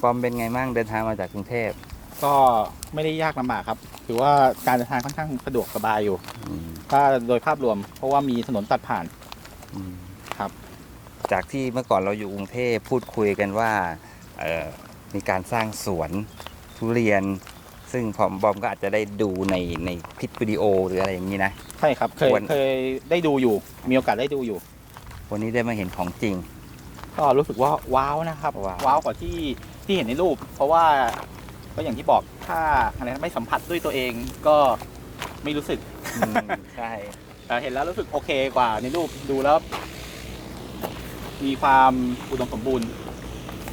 ปอมเป็นไงมั่งเดินทางมาจากกรุงเทพก็ไม่ได้ยากลำบากครับ ถือว่าการเดินทางค่อนข้างสะดวกสบายอยู่ อืมถ้าโดยภาพรวม เพราะว่ามีถนนตัดผ่าน อืมครับ จากที่เมื่อก่อนเราอยู่กรุงเทพพูดคุยกันว่าเอ่อมีการสร้างสวนทุเรียน ซึ่งผมบอมก็อาจจะได้ดูในในคลิปวิดีโอหรืออะไรอย่างนี้นะ ใช่ครับ เคยควร เคยได้ดูอยู่ มีโอกาสได้ดูอยู่ วันนี้ได้มาเห็นของจริง ก็รู้สึกว่าว้าวนะครับว้าวว้าวกว่าที่ ที่เห็นในรูป เพราะว่าก็อย่างที่บอกถ้าอะไรนะไม่สัมผัสด้วยตัวเองก็ไม่รู้สึกอืมใช่แต่เห็นแล้วรู้สึกโอเคกว่าในรูปดูแล้ว มีความอุดมสมบูรณ์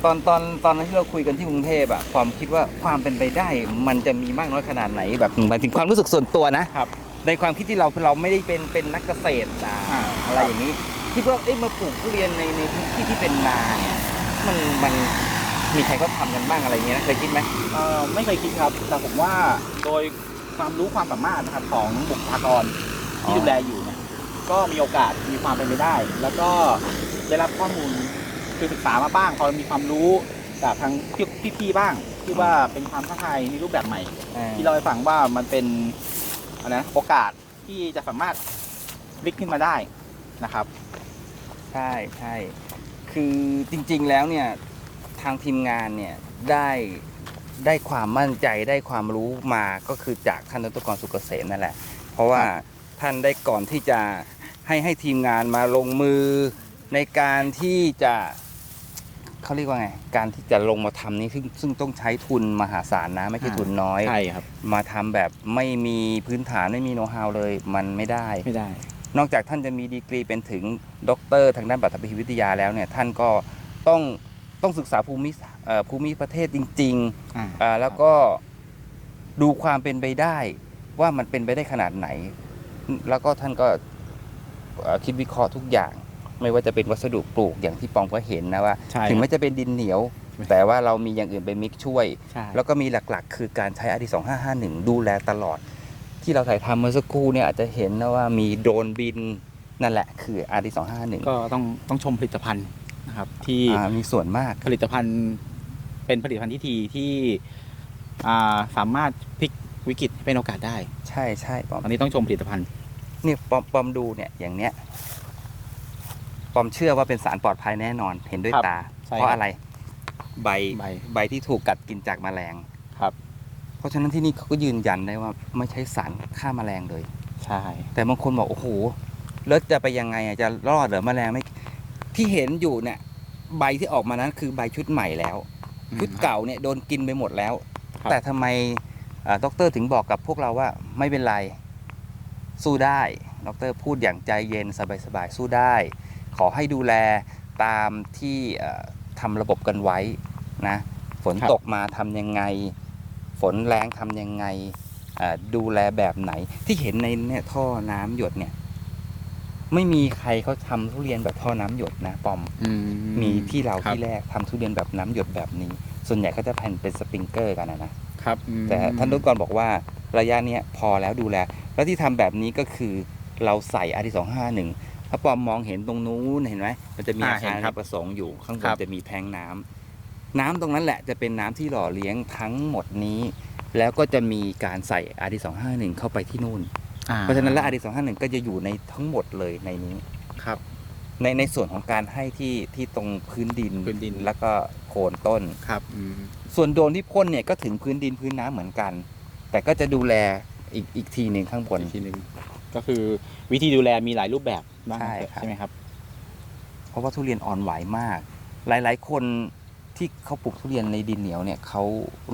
ตอนตอนตอนนั้นที่เราคุยกันที่กรุงเทพอะความคิดว่าความเป็นไปได้ มันจะมีมากน้อยขนาดไหนแบบหมายถึงความรู้สึกส่วนตัวนะครับ ในความคิดที่เราเราไม่ได้เป็นเป็นนักเกษตรอ่าอ่าอะไรอย่างนี้คิดว่าเอ๊ะมาปลูกทุเรียนในในพื้นที่ที่เป็นนาเนี่ยมันมัน มีใครเขาทำกันบ้างอะไรอย่างเงี้ยนะเคยคิดไหมเอ่อไม่เคยคิดครับ แต่ผมว่าโดยความรู้ความสามารถนะครับของบุคลากรที่ดูแลอยู่เนี่ยก็มีโอกาสมีความเป็นไปได้ แล้วก็ได้รับข้อมูลคือศึกษามาบ้างพอมีความรู้จากทางพี่พี่ๆบ้างที่ว่าเป็นความท้าทายในรูปแบบใหม่ ที่เราให้ฟังว่ามันเป็นอะไรนะโอกาสที่จะสามารถพลิกขึ้นมาได้นะครับ ใช่ใช่คือจริง ๆ แล้วเนี่ย ทางทีมงานเนี่ยได้ได้ความมั่นใจได้ความรู้มาก็คือจากท่านดรกรสุกเกษมนั่นแหละ เพราะว่าท่านได้ก่อนที่จะให้ให้ทีมงานมาลงมือในการที่จะเขาเรียกว่าไง การที่จะลงมาทำนี้ซึ่งซึ่งต้องใช้ทุนมหาศาลนะ ไม่ใช่อ่าทุนน้อยใช่ครับ มาทำแบบไม่มีพื้นฐานไม่มีโน้ตฮาวเลย มันไม่ได้ไม่ได้ นอกจากท่านจะมีดีกรีเป็นถึงด็อกเตอร์ทางด้านปฐพีวิทยาแล้วเนี่ย ท่านก็ต้อง ต้องศึกษาภูมิเอ่อภูมิประเทศจริงอ่าๆอ่าแล้วก็ดูความเป็นไปได้ว่ามันเป็นไปได้ขนาดไหน แล้วก็ท่านก็เอ่อคิดวิเคราะห์ทุกอย่าง ไม่ว่าจะเป็นวัสดุปลูกอย่างที่ปองก็เห็นนะว่า ใช่ถึงแม้จะเป็นดินเหนียว แต่ว่าเรามีอย่างอื่นไปมิกช่วย ใช่แล้วก็มีหลักๆ คือการใช้อาดีสองห้าห้าหนึ่งดูแลตลอด ที่เราถ่ายทำเมื่อสักครู่เนี่ยอาจจะเห็นนะว่ามีโดรนบินนั่นแหละคืออาดีสองห้าหนึ่งก็ต้องต้องชมผลิตภัณฑ์ นะครับ ที่มีส่วนมากผลิตภัณฑ์เป็นผลิตภัณฑ์ที่ดีที่อ่าสามารถพลิกวิกฤตให้เป็นโอกาสได้ ใช่ใช่ปอมอันนี้ต้องชมผลิตภัณฑ์เนี่ยปอมปอมดูเนี่ยอย่างเนี้ยปอมเชื่อว่าเป็นสารปลอดภัยแน่นอน เห็นด้วยครับตา ใช่เพราะครับอะไรใบใบ ใบที่ถูกกัดกินจากแมลง ครับ เพราะฉะนั้นที่นี่เขาก็ยืนยันได้ว่าไม่ใช้สารฆ่าแมลงเลย ใช่ แต่บางคนบอกโอ้โหแล้วจะไปยังไงอะจะรอดเหรือแมลงไม่ที่เห็นอยู่เนี่ย ใบที่ออกมานั้นคือใบชุดใหม่แล้วชุดเก่าเนี่ยโดนกินไปหมดแล้ว ครับ แต่ทำไมอ่าดอกเตอรถึงบอกกับพวกเราว่าไม่เป็นไร สู้ได้ดอกเตอรพูดอย่างใจเย็นสบายๆสู้ได้ ขอให้ดูแลตามที่เอ่อทำระบบกันไว้นะฝนครับ ตกมาทำยังไง ฝนแรงทำยังไงอ่าดูแลแบบไหนที่เห็นในเนี่ยท่อน้ำหยดเนี่ย ไม่มีใครเขาทำทุเรียนแบบท่อน้ำหยดนะปอมอืมีที่เราครับที่แรกทำทุเรียนแบบน้ำหยดแบบนี้ ส่วนใหญ่เขาจะแผ่นเป็นสปริงเกอร์กันนะนะครับอืมแต่ท่านดรกรบอกว่าระยะเนี้ยพอแล้วดูแล แล้วที่ทำแบบนี้ก็คือเราใส่อาร์ทีสองห้าหนึ่งถ้าปอมมองเห็นตรงนู้นเห็นไหมมันจะมีอาคารอเนกประสงค์อยู่ข้างบนจะมีแทงน้ำน้ำตรงนั้นแหละจะเป็นน้ำที่หล่อเลี้ยงทั้งหมดนี้ แล้วก็จะมีการใส่อาร์ทีสองห้าหนึ่งเข้าไปที่นู่นอ่ เพราะฉะนั้นแล้วอาร์ทีสองห้าหนึ่งก็จะอยู่ในทั้งหมดเลยในนี้ครับ ในในส่วนของการให้ที่ที่ตรงพื้นดินพื้นดิน แล้วก็โคนต้น ครับอืมส่วนโดรนที่พ่นเนี่ยก็ถึงพื้นดินพื้นน้ำเหมือนกัน แต่ก็จะดูแลอีกอีกทีหนึ่งข้างบน อีกทีหนึ่งก็คือวิธีดูแลมีหลายรูปแบบบ้างใช่ครับ ใช่ไหมครับ เพราะว่าทุเรียนอ่อนไหวมาก หลาย ๆ คนที่เขาปลูกทุเรียนในดินเหนียวเนี่ยเขา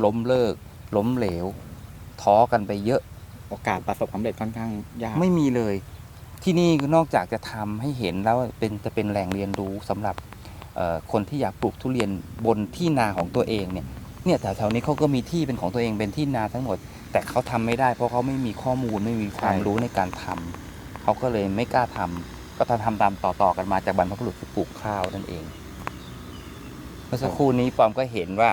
ล้มเลิก ล้มเหลว ท้อกันไปเยอะ โอกาสประสบความสำเร็จค่อนข้างยาก ไม่มีเลย ที่นี่นอกจากจะทำให้เห็นแล้วเป็นจะเป็นแหล่งเรียนรู้สำหรับเอ่อคนที่อยากปลูกทุเรียนบนที่นาของตัวเองเนี่ยเนี่ยแถวๆนี้เขาก็มีที่เป็นของตัวเองเป็นที่นาทั้งหมด แต่เขาทำไม่ได้เพราะเขาไม่มีข้อมูลไม่มีความใช่ รู้ในการทำเขาก็เลยไม่กล้าทำก็ทำทำตามต่อๆกันมาจากบรรพบุรุษคือปลูกข้าวนั่นเอง เมื่อสักครู่นี้ปอมก็เห็นว่า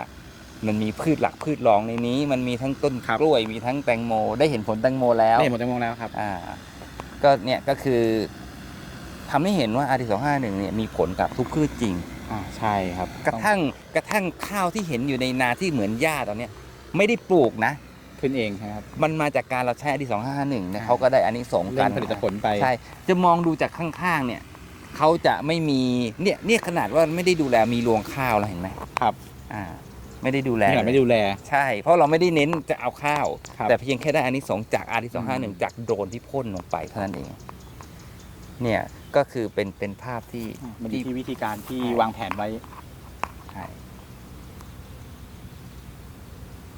มันมีพืชหลักพืชรองในนี้ มันมีทั้งต้นกล้วยมีทั้งแตงโม ได้เห็นผลแตงโมแล้วได้หมดทั้งวงแล้วครับอ่าก็เนี่ยก็คือทำให้เห็นว่าอาร์ทีสองห้าหนึ่งเนี่ยมีผลกับทุกพืชจริง อ่าใช่ครับกระทั่งกระทั่งข้าวที่เห็นอยู่ในนาที่เหมือนหญ้าตอนเนี้ยไม่ได้ปลูกนะ ขึ้นเองนะครับ มันมาจากการเราใช้อดีสองห้าหนึ่งเนี่ยอ่าเขาก็ได้อันนี้สงส์เล่กันนผลิตผลไป ใช่ จะมองดูจากข้างๆเนี่ยเขาจะไม่มีเนี่ยเนี่ยขนาดว่าไม่ได้ดูแลมีรวงข้าวแล้วเห็นไหมครับ อ่า ไม่ได้ดูแล นี่แหละไม่ดูแล ใช่ เพราะเราไม่ได้เน้นจะเอาข้าว ครับ แต่เพียงแค่ได้อันนี้สงส์จากอาร์ที่สองห้าหอืนึ่งมจากโดรนที่พ่นลงไปเท่านั้นเอง เนี่ยก็คือเป็นเป็นภาพที่อ่ามันอยู่ที่วิธีการที่ใช่วางแผนไว้ ใช่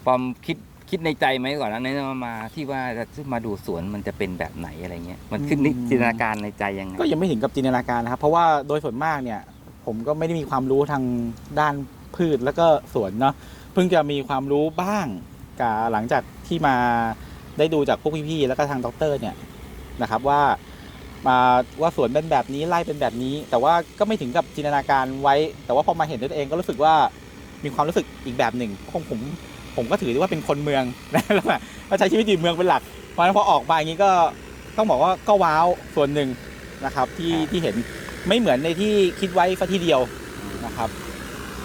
ปอมคิดคิดในใจไหมก่อนนะเนี่ยมาที่ว่าจะมาดูสวนมันจะเป็นแบบไหนอะไรเงี้ย มันขึ้นนิอืม จินตนาการในใจยังไงก็ยังไม่ถึงกับจินตนาการนะครับ เพราะว่าโดยส่วนมากเนี่ย ผมก็ไม่ได้มีความรู้ทางด้าน พืชแล้วก็สวนเนาะเพิ่งจะมีความรู้บ้างกับหลังจากที่มาได้ดูจากพวกพี่ๆแล้วก็ทางด็อกเตอร์เนี่ยนะครับว่ามาว่าสวนเป็นแบบนี้ไร่เป็นแบบนี้ แต่ว่าก็ไม่ถึงกับจินตนาการไว้ แต่ว่าพอมาเห็นด้วยตัวเองก็รู้สึกว่ามีความรู้สึกอีกแบบหนึ่งคงผมผมก็ถือว่าเป็นคนเมืองแล้วแบบก็ใช้ชีวิตอยู่เมืองเป็นหลักเพราะฉะนั้นพอออกมาอย่างนี้ก็ต้องบอกว่าก็ว้าวส่วนหนึ่งนะครับที่ครับที่เห็นไม่เหมือนในที่คิดไว้สัทีเดียวนะครับเ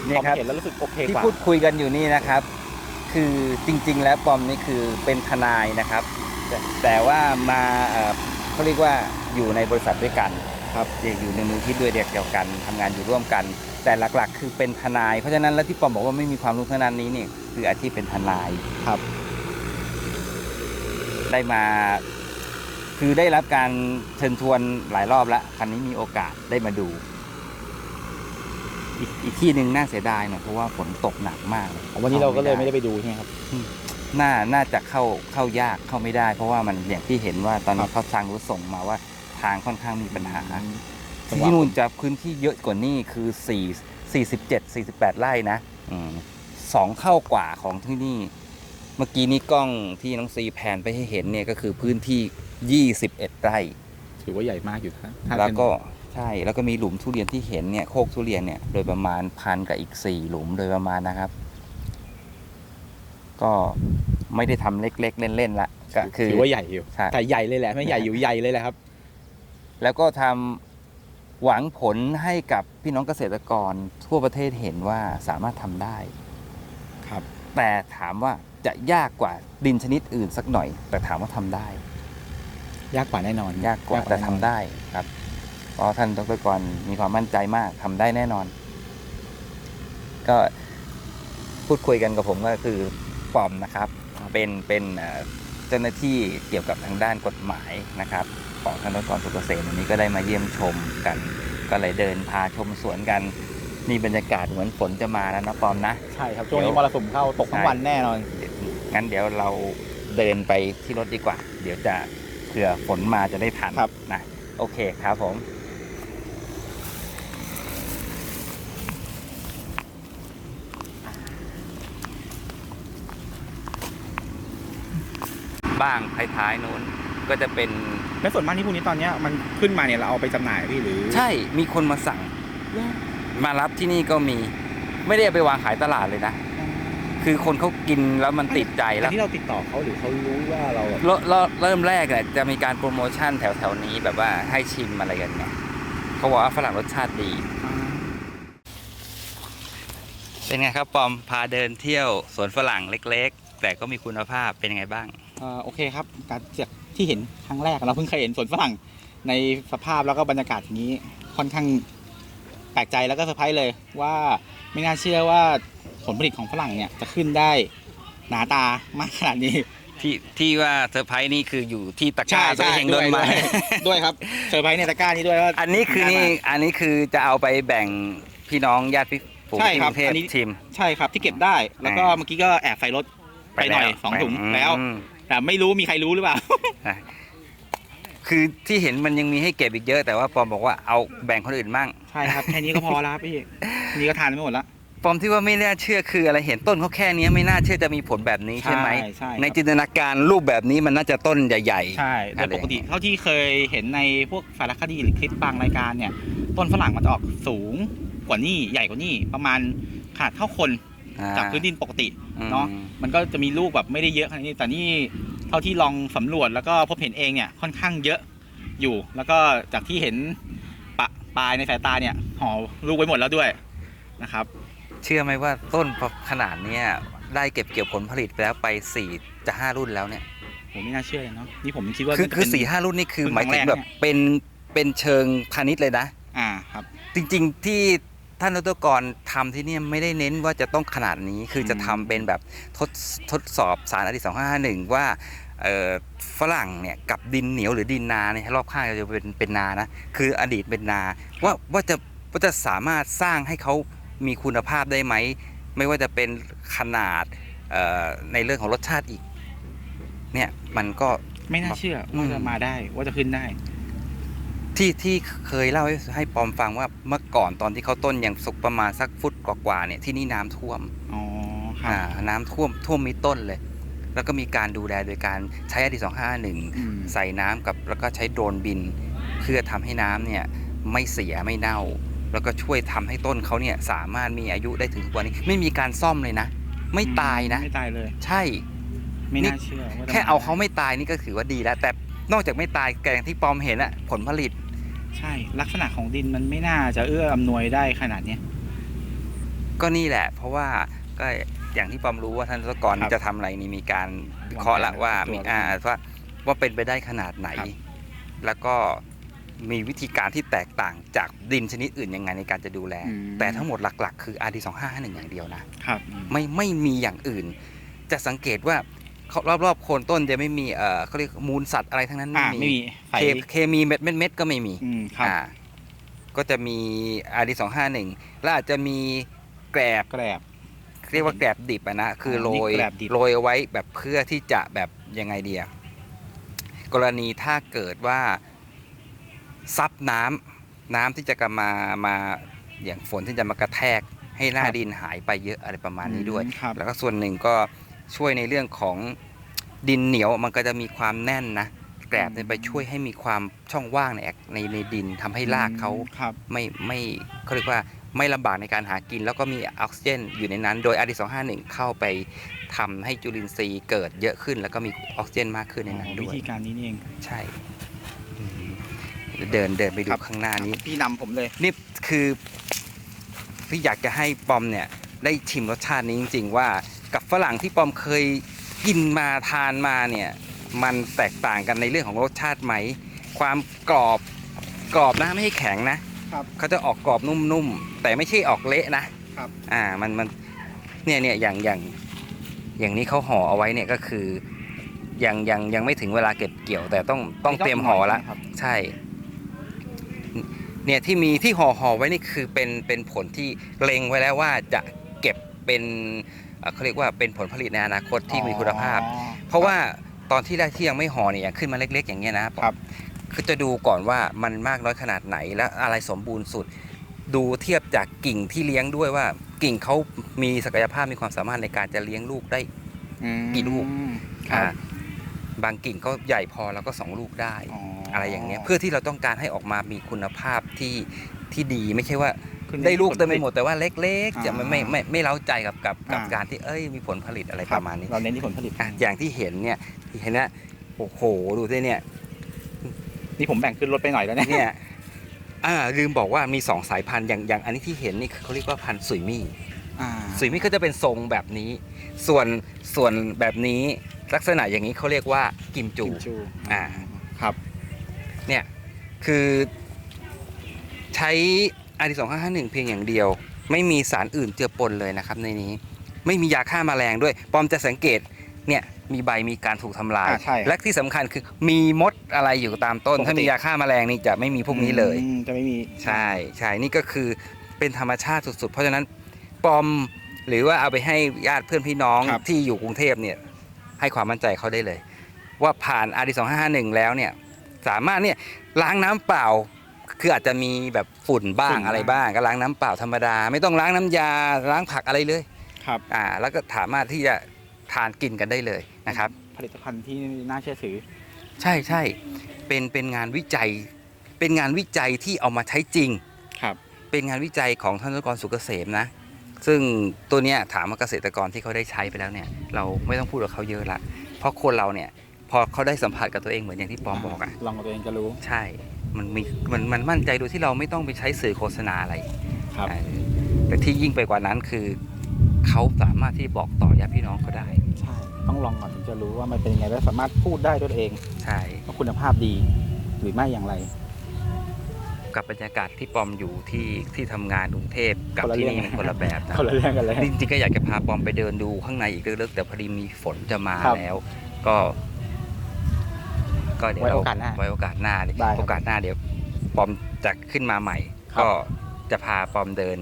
นี่ยพอครับมาเห็นแล้วรู้สึกโอเคที่กว่าพูดคุยกันอยู่นี่นะครับ คือจริงๆ แล้วปอมนี่คือเป็นทนายนะครับแต่แต่ว่ามาเอ่อเขาเรียกว่าอยู่ในบริษัทด้วยกันครับอยู่ในมือที่ด้วยเดียวกันทำงานอยู่ร่วมกัน แต่หลักๆ คือเป็นทนาย เพราะฉะนั้นแล้วที่ปอมบอกว่าไม่มีความรู้ทางด้านนี้นี่คืออาชีพเป็นทนายครับ ได้มา คือได้รับการเชิญชวนหลายรอบแล้วครั้นี้มีโอกาสได้มาดู อีกอีกที่หนึ่งน่าเสียดายหน่อยเพราะว่าฝนตกหนักมากเลยวันนี้เราก็เลยไม่ได้ไปดูใช่ไหมครับ น่าน่าจะเข้าเข้ายากเข้าไม่ได้ เพราะว่ามันอย่างที่เห็นว่าตอนนี้ครับเขาทางรู้ส่งมาว่าทางค่อนข้างมีปัญหาจังหวะที่นู่นจะพื้นที่เยอะกว่านี่คือ4 47 48 ไร่นะอืมสองเท่ากว่าของที่นี่ เมื่อกี้นี้กล้องที่น้องซีแผนไปให้เห็นเนี่ยก็คือพื้นที่ 21 ไร่ ถือว่าใหญ่มากอยู่นะถ้าแล้วก็เป็น ใช่แล้วก็มีหลุมทุเรียนที่เห็นเนี่ยโคกทุเรียนเนี่ยโดยประมาณพันกับอีกสี่หลุมโดยประมาณนะครับ ก็ไม่ได้ทำเล็ก ๆ เล่นๆละก็คือถือว่าใหญ่อยู่ใช่แต่ใหญ่เลยแหละไม่ใหญ่อยู่ใหญ่เลยแหละครับ แล้วก็ทำหวังผลให้กับพี่น้องเกษตรกรทั่วประเทศเห็นว่าสามารถทำได้ครับ แต่ถามว่าจะยากกว่าดินชนิดอื่นสักหน่อย แต่ถามว่าทำได้ ยากกว่าแน่นอน ยากกว่าแต่ทำแน่นอนได้ครับ เพราะท่านดรกรมีความมั่นใจมากทำได้แน่นอน ก็พูดคุยกันกับผมก็คือปอมนะครับ เป็นเป็นเอ่อเจ้าหน้าที่เกี่ยวกับทางด้านกฎหมายนะครับ ของท่านดรสุกเกษมวันนี้ก็ได้มาเยี่ยมชมกัน ก็เลยเดินพาชมสวนกันนี่บรรยากาศเหมือนฝนจะมาแล้วนะปอมนะใช่ครับช่วงเดี๋นี้ยวมรสุมเข้าตกทั้งวันแน่นอนงั้นเดี๋ยวเราเดินไปที่รถดีกว่า เดี๋ยวจะเผื่อฝนมาจะได้ทันครับนะโอเคครับผม บ้างท้ายๆนู้นก็จะเป็นและส่วนมากที่พวกนี้ตอนเนี้ยมันขึ้นมาเนี่ยเราเอาไปจำหน่ายพี่หรือใช่มีคนมาสั่ง มารับที่นี่ก็มี ไม่ได้เอาไปวางขายตลาดเลยนะ คือคนเขากินแล้วมันติดใจอัแล้นวที่เราติดต่อเขาหรือเขารู้ว่าเราแบบเริ่มเริ่มเริ่มแรกเนี่ยจะมีการโปรโมชั่นแถวๆนี้แบบว่าให้ชิมอะไรกันเนี่ยเขาบอกว่าฝรั่งรสชาติดี เป็นไงครับปอมพาเดินเที่ยวสวนฝรั่งเล็ก ๆ แต่ก็มีคุณภาพเป็นยังไงบ้างอ่า โอเคครับการจากที่เห็นครั้งแรกเราเพิ่งเคยเห็นสวนฝรั่งในสภาพแล้วก็บรรยากาศอย่างนี้ค่อนข้างแปลกใจแล้วก็เซอร์ไพรส์เลยว่าไม่น่าเชื่อว่าผลผลิตของฝรั่งเนี่ยจะขึ้นได้หนาตามากขนาดนี้ที่ที่ว่าเซอร์ไพรส์นี่คืออยู่ที่ตะกร้าตัวเองด้โดวยนมาด้วยด้วยครับเซอร์ไพรส์ในตะกร้านี้ด้วยว่าอันนี้คือนี่อันนี้คือจะเอาไปแบ่งพี่น้องญาติพี่ฝูงใช่ที่คกรับรุงเทพอันนี้ชิมใช่ครับที่เก็บได้แล้วก็อ่าเมื่อกี้ก็แอบใส่รถไปหน่อยสองถุงมแล้ว แต่ไม่รู้มีใครรู้หรือเปล่าอะคือที่เห็นมันยังมีให้เก็บอีกเยอะ แต่ว่าปอมบอกว่าเอาแบ่งคนอื่นมั่งใช่ครับแค่นี้ก็พอแล้วครับพี่นี่ก็ทานไม่หมดแล้วปอมที่ว่าไม่น่าเชื่อคืออะไรเห็นต้นเขาแค่นี้ไม่น่าเชื่อจะมีผลแบบนี้ใช่ไหมใช่ใช่ครับในจินตนาการรูปแบบนี้มันน่าจะต้นใหญ่ใช่โดยปกติเท่าที่เคยเห็นในพวกสารคดีหรือคลิปบางรายการเนี่ย ต้นฝรั่งมันจะออกสูงกว่านี่ใหญ่กว่านี่ประมาณขนาดเท่าคนๆอ่จากพื้นดินปกติอืม เนาะมันก็จะมีลูกแบบไม่ได้เยอะขนาดนี้แต่นี่เท่าที่ลองสำรวจแล้วก็พบเห็นเองเนี่ยค่อนข้างเยอะอยู่ แล้วก็จากที่เห็นปะปลายในสายตาเนี่ยห่อลูกไว้หมดแล้วด้วยนะครับ เชื่อไหมว่าต้นขนาดเนี้ยได้เก็บเกี่ยวผลผลิตไปแล้วไปสี่จะห้ารุ่นแล้วเนี่ยผมไม่น่าเชื่อเลยเนาะนี่ผมคิดว่าคือมันจะคือเป็นสี่ห้ารุ่นนี่คือเพิ่งหมายถึงครั้งแรกแบบเนี่ยเป็นเป็นเชิงพาณิชย์เลยนะ อ่าครับ จริง ๆ ที่ ท่านดรกรทำที่เนี่ยไม่ได้เน้นว่าจะต้องขนาดนี้คือจะทำเป็นแบบทดทดสอบสารอดีต2551 ว่าเอ่อฝรั่งเนี่ยกับดินเหนียวหรือดินนาเนี่ยรอบข้างจะเป็นเป็นนานะคืออดีตเป็นนา ว่าว่าจะว่าจะสามารถสร้างให้เขามีคุณภาพได้ไหม ไม่ว่าจะเป็นขนาดเอ่อในเรื่องของรสชาติอีก เนี่ยมันก็ไม่น่าเชื่ออืมว่าจะมาได้ว่าจะขึ้นได้ ที่ที่เคยเล่าให้ให้ปอมฟังว่าเมื่อก่อนตอนที่เขาต้นยังสุกประมาณสักฟุตกว่าๆเนี่ยที่นี่น้ำท่วมอ๋อครัอ่าบ น้ำท่วมท่วมมีต้นเลย แล้วก็มีการดูแลโดยการใช้อดีสองห้าหนึ่งอืม ใส่น้ำกับแล้วก็ใช้โดรนบิน เพื่อทำให้น้ำเนี่ยไม่เสียไม่เน่า แล้วก็ช่วยทำให้ต้นเขาเนี่ยสามารถมีอายุได้ถึงทุกวันนี้ ไม่มีการซ่อมเลยนะ ไม่ตายนะ ไม่ตายเลย ใช่ ไม่น่าเชื่อว่าจะแค่เอาเขาไม่ตายนี่ก็ถือว่าดีแล้ว แต่ นอกจากไม่ตายแกอย่างที่ปอมเห็นอะผลผลิต ใช่ ลักษณะของดินมันไม่น่าจะเอื้ออำนวยได้ขนาดเนี้ย ก็นี่แหละ เพราะว่าก็อย่างที่ปอมรู้ว่าท่านรัฐกรครับจะทำอะไรนี่มีการวิเคราะห์ละว่ามีวางแผน อ่าว่าว่าเป็นไปได้ขนาดไหนครับแล้วก็มีวิธีการที่แตกต่างจากดินชนิดอื่นยังไงในการจะดูแล อืม แต่ทั้งหมดหลัก ๆ คือ RD 2 5 5 1อย่างเดียวนะ ครับอืมไม่ไม่มีอย่างอื่น จะสังเกตว่า เขารอบๆโคนต้นจะไม่มีเออเขาเรียกมูลสัตว์อะไรทั้งนั้นอ่าไม่ไม่มีมีไฟเคเคมีเม็ดเม็ดเม็ดก็ไม่มีอืมครับอ่าก็จะมี RD 2 5 1แล้วอาจจะมีแกรบแกรบ เรียกว่าแกลบดิบอะนะคือโรยนี่แกลบดิบ โรยเอาไว้แบบเพื่อที่จะแบบยังไงเดียกรณีถ้าเกิดว่าซับน้ำน้ำที่จะกมามาอย่างฝนที่จะมากระแทกให้หน้าดินหายไปเยอะอะไรประมาณนี้ด้วย อืมครับ แล้วก็ส่วนหนึ่งก็ ช่วยในเรื่องของดินเหนียวมันก็จะมีความแน่นนะแกลบเนี่ยไปช่วยให้มีความช่องว่างในแอกในในดินทำให้รากเขาครับไม่ไม่เขาเรียกว่าไม่ลำบากในการหากิน แล้วก็มีออกซิเจนอยู่ในนั้น โดย RD 2 5 1เข้าไปทำให้จุลินทรีย์เกิดเยอะขึ้น แล้วก็มีออกซิเจนมากขึ้นในนั้นอ๋อด้วิวยธีการนี้นี่เองใช่อืมเดินเดินไปดูครับข้างหน้านี้พี่นำผมเลยนี่คือพี่อยากจะให้ปอมเนี่ยได้ชิมรสชาตินี้จริง ๆ ว่า กับฝรั่งที่ปอมเคยกินมาทานมาเนี่ยมันแตกต่างกันในเรื่องของรสชาติไหม ความกรอบกรอบนะไม่ให้แข็งนะครับ เขาจะออกกรอบนุ่มๆ แต่ไม่ใช่ออกเละนะครับ อ่ามันมันเนี่ยเนี่ยอย่างอย่างอย่างนี้เขาห่อเอาไว้เนี่ยก็คือยังยังยังไม่ถึงเวลาเก็บเกี่ยว แต่ต้องต้องเตรียมห่อละครับ ใช่ เนี่ยที่มีที่ห่อห่อไว้นี่คือเป็นเป็นผลที่เล็งไว้แล้วว่าจะเก็บเป็น เอ่อเขาเรียกว่าเป็นผลผลิตในอนาคตที่มีคุณภาพอ๋อเพราะว่าตอนที่แรกที่ยังไม่ห่อเนี่ยอย่างขึ้นมาเล็ก ๆ อย่างเงี้ยนะครับคือจะดูก่อนว่ามันมากน้อยขนาดไหนและอะไรสมบูรณ์สุด ดูเทียบจากกิ่งที่เลี้ยงด้วยว่า กิ่งเขามีศักยภาพมีความสามารถในการจะเลี้ยงลูกได้อืมกี่ลูกครับอ่าบางกิ่งก็ใหญ่พอแล้วก็สองลูกได้อ๋อออะไรอย่างเนี้ยเพื่อที่เราต้องการให้ออกมามีคุณภาพที่ที่ดีไม่ใช่ว่าคือ ได้ลูกผเต็มไปผลิหมดแต่ว่าเล็กๆ จะไม่ไม่อ่าไม่ไม่เล้าใจกับกับกับอ่าการที่เอ้ยมีผลผลิตอะไรคปบระมาณนี้เราเน้นที่ผลผลิตอะอย่างที่เห็นเนี่ยที่เห็นนะโอ้โหดูสิเนี่ย นี่ผมแบ่งขึ้นรถไปหน่อยแล้วเนี่ยเนี่ยอ่าลืมบอกว่ามีสองสายพันธุ์อย่างอย่างอันนี้ที่เห็นนี่คือเขาเรียกว่าพันธุ์สุยมี่อ่าสุยมี่ก็จะเป็นทรงแบบนี้ ส่วนส่วนแบบนี้ลักษณะอย่างนี้เขาเรียกว่ากิมจูกิมจูอ่าครับ เนี่ยคือใช้ อาดิสองห้าห้าหนึ่งเพียงอย่างเดียว ไม่มีสารอื่นเจือปนเลยนะครับในนี้ไม่มียาฆ่าแมลงด้วย ปอมจะสังเกตเนี่ยมีใบมีการถูกทำลายอ่าใช่และที่สำคัญคือมีมดอะไรอยู่ตามต้นปกติถ้ามียาฆ่าแมลงนี่จะไม่มีพวกนี้เลยอืมจะไม่มีใช่ใช่นี่ก็คือเป็นธรรมชาติสุดๆ เพราะฉะนั้นปอมหรือว่าเอาไปให้ญาติเพื่อนพี่น้องครับที่อยู่กรุงเทพเนี่ยให้ความมั่นใจเขาได้เลย ว่าผ่าน RD 2 5 5 1แล้วเนี่ยสามารถเนี่ยล้างน้ำเปล่า คืออาจจะมีแบบฝุ่นบ้าง อะไรบ้างก็ล้างน้ำเปล่าธรรมดา ไม่ต้องล้างน้ำยาล้างผักอะไรเลยครับ อ่าแล้วก็สามารถที่จะทานกินกันได้เลยนะครับ ผลิตภัณฑ์ที่น่าเชื่อถือ ใช่ใช่เป็นเป็นงานวิจัย เป็นงานวิจัยที่เอามาใช้จริง ครับ เป็นงานวิจัยของท่านรัฐกรสุกเกษมนะ ซึ่งตัวเนี้ยถามว่าเกษตรกรที่เขาได้ใช้ไปแล้วเนี่ย เราไม่ต้องพูดกับเขาเยอะละ เพราะคนเราเนี่ย พอเขาได้สัมผัสกับตัวเองเหมือนอย่างที่ปอมบอกอะลองกับตัวเองจะรู้ ใช่ มันมีมันมันมั่นใจโดยที่เราไม่ต้องไปใช้สื่อโฆษณาอะไรครับเออแต่ที่ยิ่งไปกว่านั้นคือเขาสามารถที่บอกต่อญาติพี่น้องเขาได้ ใช่ ต้องลองก่อนถึงจะรู้ว่ามันเป็นยังไงและสามารถพูดได้ด้วยตัวเอง ใช่ว่าคุณภาพดีหรือไม่อย่างไร กับบรรยากาศที่ปอมอยู่ที่ที่ทำงานกรุงเทพกับคนละที่เรื่องนี่มันคนละแบบนะคนละเรื่องกันเลย จริงๆก็อยากจะพาปอมไปเดินดูข้างในอีกลึกๆแต่พอดีมีฝนจะมาครับ แล้ว ก็ ก็เดี๋ยวไว้เราโอกาสหน้าไว้โอกาสหน้าเลยได้ครับโอกาสหน้าเดี๋ยวปอมจะขึ้นมาใหม่ ครับ ก็จะพาปอมเดิน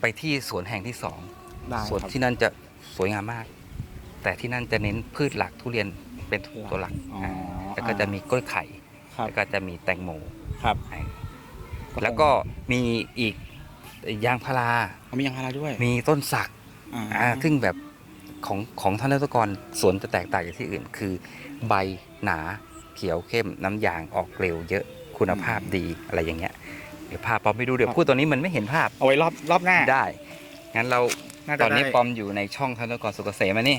ไปที่สวนแห่งที่สอง ได้สวนครับที่นั่นจะสวยงามมาก แต่ที่นั่นจะเน้นพืชหลักทุเรียนเป็นตัวหลักอ๋อาแล้วก็จะมีกล้วยไข่ ครับแล้วก็จะมีแตงโม ครับแล้วก็มีอีกยางพาราเขามียางพาราด้วยมีต้นสักอ่าอ่าซึ่งแบบของของท่านรัตกรสวนจะแตกต่างจากที่อื่น คือ ใบหนาเขียวเข้มน้ำยางออกเร็วเยอะคุณภาพดีอะไรอย่างเงี้ยเดี๋ยวพาปอมไปดูเดี๋ยวพูดตอนนี้มันไม่เห็นภาพเอาไว้รอบรอบหน้าได้ งั้นเราน่าจะตอนนี้ได้ ปอมอยู่ในช่องท่านรัตกรสุกเกษมอะนี่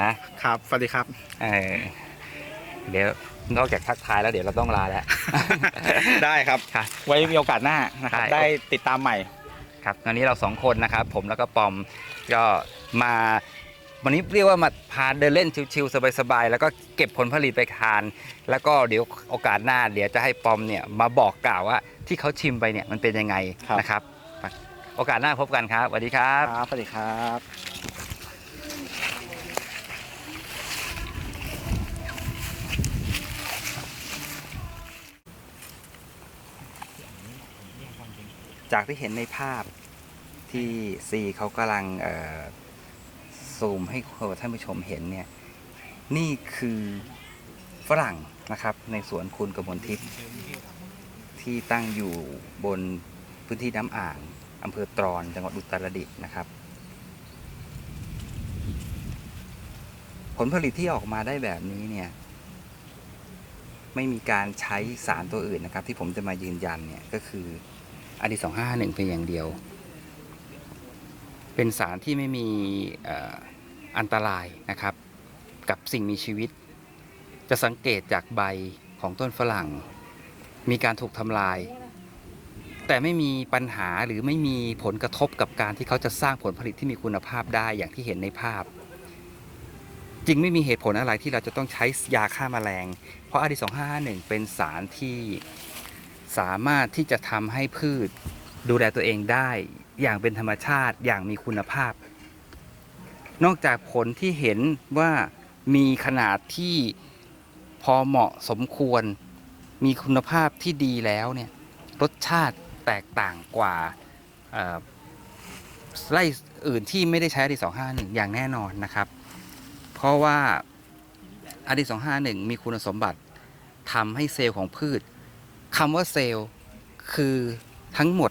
นะ ครับสวัสดีครับ เออเดี๋ยวนอกจากทักทายแล้วเดี๋ยวเราต้องลาแล้ว ได้ครับ ค่ะ ไว้มีโอกาสหน้านะครับได้ ได้ติดตามใหม่ ครับตอนนี้เราสองคนนะครับ ผมแล้วก็ปอมก็มา วันนี้เรียกว่ามาพาเดินเล่นชิวๆสบายๆแล้วก็เก็บผลผลิตไปทาน แล้วก็เดี๋ยวโอกาสหน้าเดี๋ยวจะให้ปอมเนี่ยมาบอกกล่าวว่าที่เขาชิมไปเนี่ยมันเป็นยังไงครับ นะครับ โอกาสหน้าพบกันครับสวัสดีครับ ครับสวัสดีครับ จากที่เห็นในภาพที่ซีเขากำลังเอ่อ ซูมให้ท่านผู้ชมเห็นเนี่ยนี่คือฝรั่งนะครับในสวนคุณกมลทิพย์ที่ตั้งอยู่บนพื้นที่น้ำอ่างอำเภอตรอนจังหวัดอุตรดิตถ์นะครับ ผลผลิตที่ออกมาได้แบบนี้เนี่ยไม่มีการใช้สารตัวอื่นนะครับ ที่ผมจะมายืนยันเนี่ยก็คืออดีสองห้าหนึ่งเพียงอย่างเดียว เป็นสารที่ไม่มีอันตรายนะครับ กับสิ่งมีชีวิต จะสังเกตจากใบของต้นฝรั่ง มีการถูกทำลาย แต่ไม่มีปัญหาหรือไม่มีผลกระทบกับการที่เขาจะสร้างผลผลิตที่มีคุณภาพได้อย่างที่เห็นในภาพจึงไม่มีเหตุผลอะไรที่เราจะต้องใช้ยาฆ่าแมลง เพราะอดี2551 เป็นสารที่สามารถที่จะทำให้พืชดูแลตัวเองได้ อย่างเป็นธรรมชาติอย่างมีคุณภาพ นอกจากผลที่เห็นว่ามีขนาดที่พอเหมาะสมควร มีคุณภาพที่ดีแล้วเนี่ยรสชาติแตกต่างกว่าไร่อื่นที่ไม่ได้ใช้อดีสองห้าหนึ่งอย่างแน่นอนนะครับ เพราะว่าอดีสองห้าหนึ่งมีคุณสมบัติทำให้เซลล์ของพืชคำว่าเซลล์คือทั้งหมด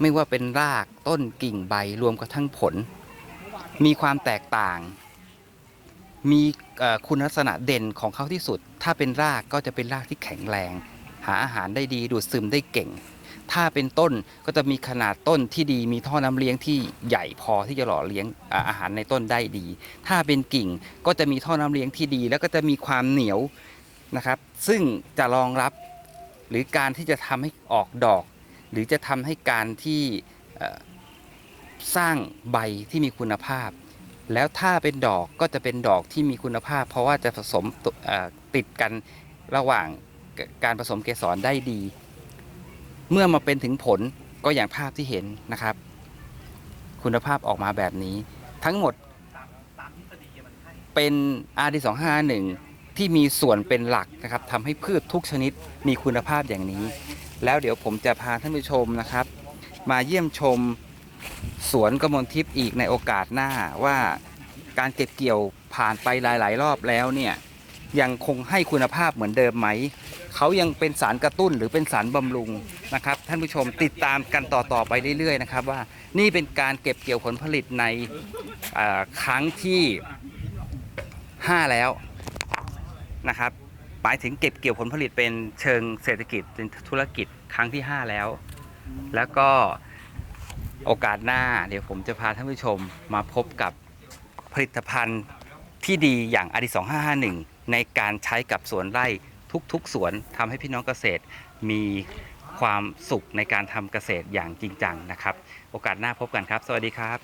ไม่ว่าเป็นรากต้นกิ่งใบรวมกระทั่งผล มีความแตกต่าง มีคุณลักษณะเด่นของเขาที่สุด ถ้าเป็นรากก็จะเป็นรากที่แข็งแรง หาอาหารได้ดีดูดซึมได้เก่ง ถ้าเป็นต้นก็จะมีขนาดต้นที่ดีมีท่อน้ำเลี้ยงที่ใหญ่พอที่จะหล่อเลี้ยงอาอาหารในต้นได้ดี ถ้าเป็นกิ่งก็จะมีท่อน้ำเลี้ยงที่ดี แล้วก็จะมีความเหนียวนะครับ ซึ่งจะรองรับหรือการที่จะทำให้ออกดอก หรือจะทำให้การที่สร้างใบที่มีคุณภาพ แล้วถ้าเป็นดอกก็จะเป็นดอกที่มีคุณภาพ เพราะว่าจะผสมติดกันระหว่างการผสมเกสรได้ดี เมื่อมาเป็นถึงผลก็อย่างภาพที่เห็นนะครับ คุณภาพออกมาแบบนี้ ทั้งหมดเป็น RD 251ที่มีส่วนเป็นหลักนะครับทำให้พืชทุกชนิดมีคุณภาพอย่างนี้ แล้วเดี๋ยวผมจะพาท่านผู้ชมนะครับ มาเยี่ยมชมสวนกมลทิพย์อีกในโอกาสหน้าว่าการเก็บเกี่ยวผ่านไปหลาย ๆ รอบแล้วเนี่ยยังคงให้คุณภาพเหมือนเดิมไหม เขายังเป็นสารกระตุ้นหรือเป็นสารบำรุงนะครับ ท่านผู้ชมติดตามกันต่อ ๆ ไปเรื่อย ๆ นะครับ ว่านี่เป็นการเก็บเกี่ยวผลผลิตในครั้งที่ 5 แล้วนะครับ หมายถึงเก็บเกี่ยวผลผลิตเป็นเชิงเศรษฐกิจเป็นธุรกิจครั้งที่ 5 แล้ว แล้วก็โอกาสหน้าเดี๋ยวผมจะพาท่านผู้ชมมาพบกับผลิตภัณฑ์ที่ดีอย่างอดี2551 ในการใช้กับสวนไร่ทุกๆ สวนทำให้พี่น้องเกษตรมีความสุขในการทำเกษตรอย่างจริงจังนะครับ โอกาสหน้าพบกันครับ สวัสดีครับ